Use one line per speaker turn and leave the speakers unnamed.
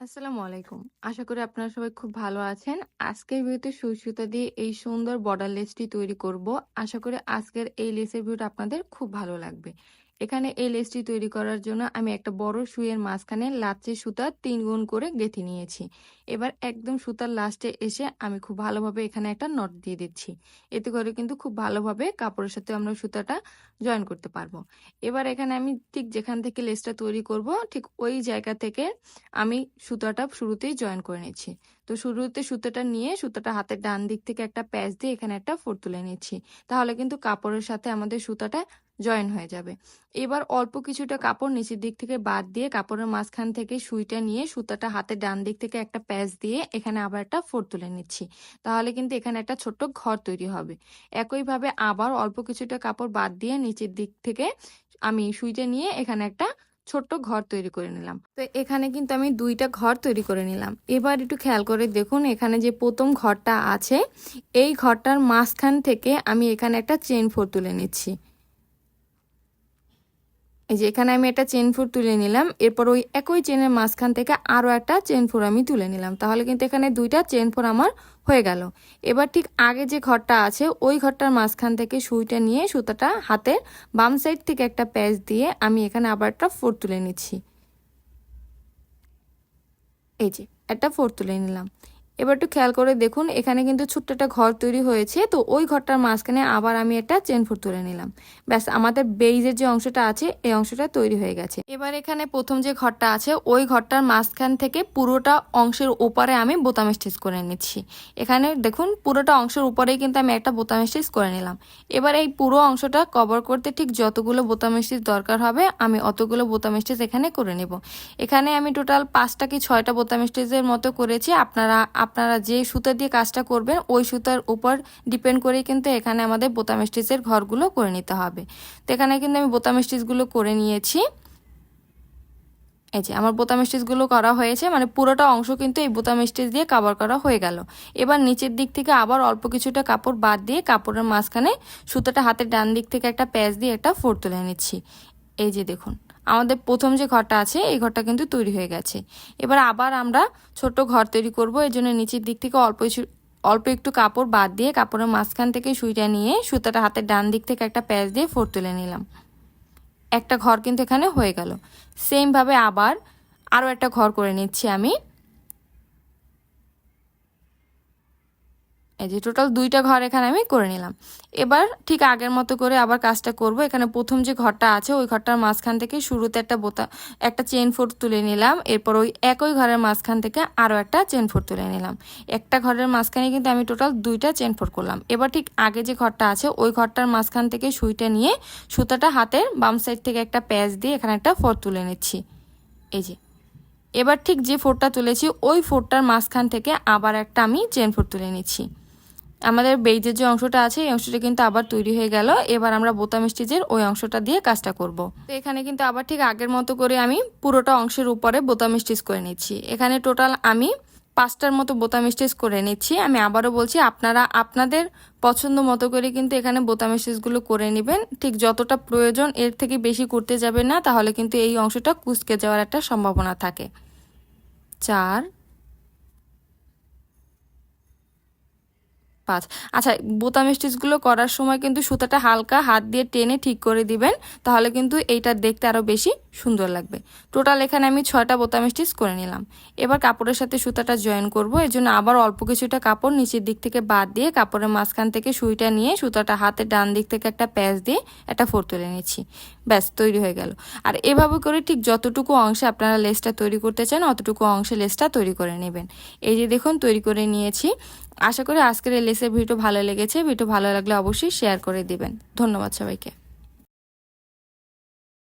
আসসালামু আলাইকুম। আশা করি আপনারা সবাই খুব ভালো আছেন। আজকের ভিডিওতে সুই দিয়ে এই সুন্দর বর্ডার লেসটি তৈরি করব। আশা করি আজকের এই লেসের ভিডিওটা আপনাদের খুব ভালো লাগবে। এখানে এই লেসটি তৈরি করার জন্য আমি একটা বড় সুইয়ের মাঝখানে লাচ্ছি সুতা তিন গুণ করে গেঁথে নিয়েছি। এবার একদম সুতার লাস্টে এসে আমি খুব ভালোভাবে এখানে একটা নট দিয়ে দিচ্ছি। এতে করে কিন্তু খুব ভালোভাবে কাপড়ের সাথে আমরা সুতাটা জয়েন করতে পারব। এবার এখানে আমি ঠিক যেখান থেকে লেসটা তৈরি করব, ঠিক ওই জায়গা থেকে আমি সুতাটা শুরুতেই জয়েন করে নিচ্ছি। তো শুরুতে সুতাটা নিয়ে সুতাটা হাতের ডান দিক থেকে একটা প্যাচ দিয়ে এখানে একটা ফোর তুলে নিচ্ছি। তাহলে কিন্তু কাপড়ের সাথে আমাদের সুতাটা জয়েন হয়ে যাবে। এবার অল্প কিছুটা কাপড় নিচের দিক থেকে বাদ দিয়ে কাপড়ের মাঝখান থেকে সুইটা নিয়ে সুতাটা হাতের ডান দিক থেকে একটা প্যাচ দিয়ে এখানে আবার একটা ফোর তুলে নিচ্ছি। তাহলে কিন্তু এখানে একটা ছোট্ট ঘর তৈরি হবে। একইভাবে আবার অল্প কিছুটা কাপড় বাদ দিয়ে নিচের দিক থেকে আমি সুইটা নিয়ে এখানে একটা ছোট্ট ঘর তৈরি করে নিলাম। তো এখানে কিন্তু আমি দুইটা ঘর তৈরি করে নিলাম। এবার একটু খেয়াল করে দেখুন এখানে যে প্রথম ঘরটা আছে, এই ঘরটার মাঝখান থেকে আমি এখানে একটা চেন ফোর তুলে নিচ্ছি। এই যে এখানে আমি একটা চেন ফোর তুলে নিলাম। এরপর ওই একই চেনের মাঝখান থেকে আরও একটা চেন ফোর আমি তুলে নিলাম। তাহলে কিন্তু এখানে দুইটা চেন ফোর আমার হয়ে গেল। এবার ঠিক আগে যে ঘরটা আছে, ওই ঘরটার মাঝখান থেকে সুইটা নিয়ে সুতাটা হাতে বাম সাইড থেকে একটা প্যাচ দিয়ে আমি এখানে আবার একটা ফোর তুলে নিচ্ছি। এই যে একটা ফোর তুলে নিলাম। এবার একটু খেয়াল করে দেখুন, এখানে কিন্তু ছোট্ট একটা ঘর তৈরি হয়েছে। তো ওই ঘরটার মাঝখানে আবার আমি একটা চেন ফুট তুলে নিলাম। ব্যাস, আমাদের বেইজের যে অংশটা আছে, এই অংশটা তৈরি হয়ে গেছে। এবার এখানে প্রথম যে ঘরটা আছে, ওই ঘরটার মাঝখান থেকে পুরোটা অংশের উপরে আমি বোতাম স্টিচ করে নিচ্ছি। এখানে দেখুন, পুরোটা অংশের উপরেই কিন্তু আমি একটা বোতাম স্টিচ করে নিলাম। এবার এই পুরো অংশটা কভার করতে ঠিক যতগুলো বোতাম স্টিচ দরকার হবে, আমি অতগুলো বোতাম স্টিচ এখানে করে নেব। এখানে আমি টোটাল পাঁচটা কি ছয়টা বোতাম স্টিচের মতো করেছি। আপনারা আপনারা যে সুতা দিয়ে কাজটা করবেন, ওই সুতার উপর ডিপেন্ড করেই কিন্তু এখানে আমাদের বোতাম স্টিচের ঘরগুলো করে নিতে হবে। তো এখানে কিন্তু আমি বোতাম স্টিচগুলো করে নিয়েছি। এই যে, আমার বোতাম স্টিচগুলো করা হয়েছে মানে পুরোটা অংশ কিন্তু এই বোতাম স্টিচ দিয়ে কাভার করা হয়ে গেল। এবার নিচের দিক থেকে আবার অল্প কিছুটা কাপড় বাদ দিয়ে কাপড়ের মাঝখানে সুতাটা হাতের ডান দিক থেকে একটা প্যাচ দিয়ে একটা ফোর তুলে নিচ্ছি। এই যে দেখুন আমাদের প্রথম যে ঘরটা আছে, এই ঘরটা কিন্তু তৈরি হয়ে গেছে। এবার আবার আমরা ছোট ঘর তৈরি করব। এর জন্য নিচের দিক থেকে অল্প অল্প একটু কাপড় বাদ দিয়ে কাপড়ের মাঝখান থেকে সুইটা নিয়ে সুতাটা হাতের ডান দিক থেকে একটা প্যাচ দিয়ে ফোর তুলে নিলাম। একটা ঘর কিন্তু এখানে হয়ে গেল। সেমভাবে আবার আরও একটা ঘর করে নিচ্ছি আমি। এই যে টোটাল দুইটা ঘর এখানে আমি করে নিলাম। এবার ঠিক আগের মতো করে আবার কাজটা করব। এখানে প্রথম যে ঘরটা আছে, ওই ঘরটার মাঝখান থেকে শুরুতে একটা বোতা, একটা চেন ফোর তুলে নিলাম। এরপর ওই একই ঘরের মাঝখান থেকে আরও একটা চেন ফোর তুলে নিলাম। একটা ঘরের মাঝখানে কিন্তু আমি টোটাল দুইটা চেন ফোর করলাম। এবার ঠিক আগে যে ঘরটা আছে, ওই ঘরটার মাঝখান থেকে সুইটা নিয়ে সুতাটা হাতের বাম সাইড থেকে একটা প্যাচ দিয়ে এখানে একটা ফোর তুলে নিচ্ছি। এই যে। এবার ঠিক যে ফোরটা তুলেছি, ওই ফোরটার মাঝখান থেকে আবার একটা আমি চেন ফোর তুলে নিচ্ছি। আমাদের বেইজের যে অংশটা আছে, এই অংশটা কিন্তু আবার তৈরি হয়ে গেল। এবার আমরা বোতাম স্টিচের ওই অংশটা দিয়ে কাজটা করব। তো এখানে কিন্তু আবার ঠিক আগের মতো করে আমি পুরোটা অংশের উপরে বোতাম স্টিচ করে নিচ্ছি। এখানে টোটাল আমি পাঁচটার মতো বোতাম স্টিচ করে নিচ্ছি। আমি আবারও বলছি, আপনারা, আপনাদের পছন্দ মতো করে কিন্তু এখানে বোতাম স্টিচগুলো করে নেবেন। ঠিক যতটা প্রয়োজন, এর থেকে বেশি করতে যাবেন না, তাহলে কিন্তু এই অংশটা কুচকে যাওয়ার একটা সম্ভাবনা থাকে। চার পাঁচ। আচ্ছা বোতাম স্টিচগুলো করার সময় কিন্তু সুতাটা হালকা হাত দিয়ে টেনে ঠিক করে দিবেন, তাহলে কিন্তু এইটা দেখতে আরও বেশি সুন্দর লাগবে। টোটাল এখানে আমি ছয়টা বোতাম স্টিচ করে নিলাম। এবার কাপড়ের সাথে সুতাটা জয়েন করব, এর জন্য আবার অল্প কিছুটা কাপড় নিচের দিক থেকে বাদ দিয়ে কাপড়ের মাঝখান থেকে সুইটা নিয়ে সুতাটা হাতের ডান দিক থেকে একটা প্যাচ দিয়ে একটা ফোর তুলে নিচ্ছি। ব্যাস, তৈরি হয়ে গেল। আর এভাবে করে ঠিক যতটুকু অংশে আপনারা লেসটা তৈরি করতে চান, অতটুকু অংশে লেসটা তৈরি করে নেবেন। এই যে দেখুন, তৈরি করে নিয়েছি। আশা করি আজকের এই লেসের ভিডিও ভালো লেগেছে ভিডিও ভালো লাগলে অবশ্যই শেয়ার করে দিবেন। ধন্যবাদ সবাইকে।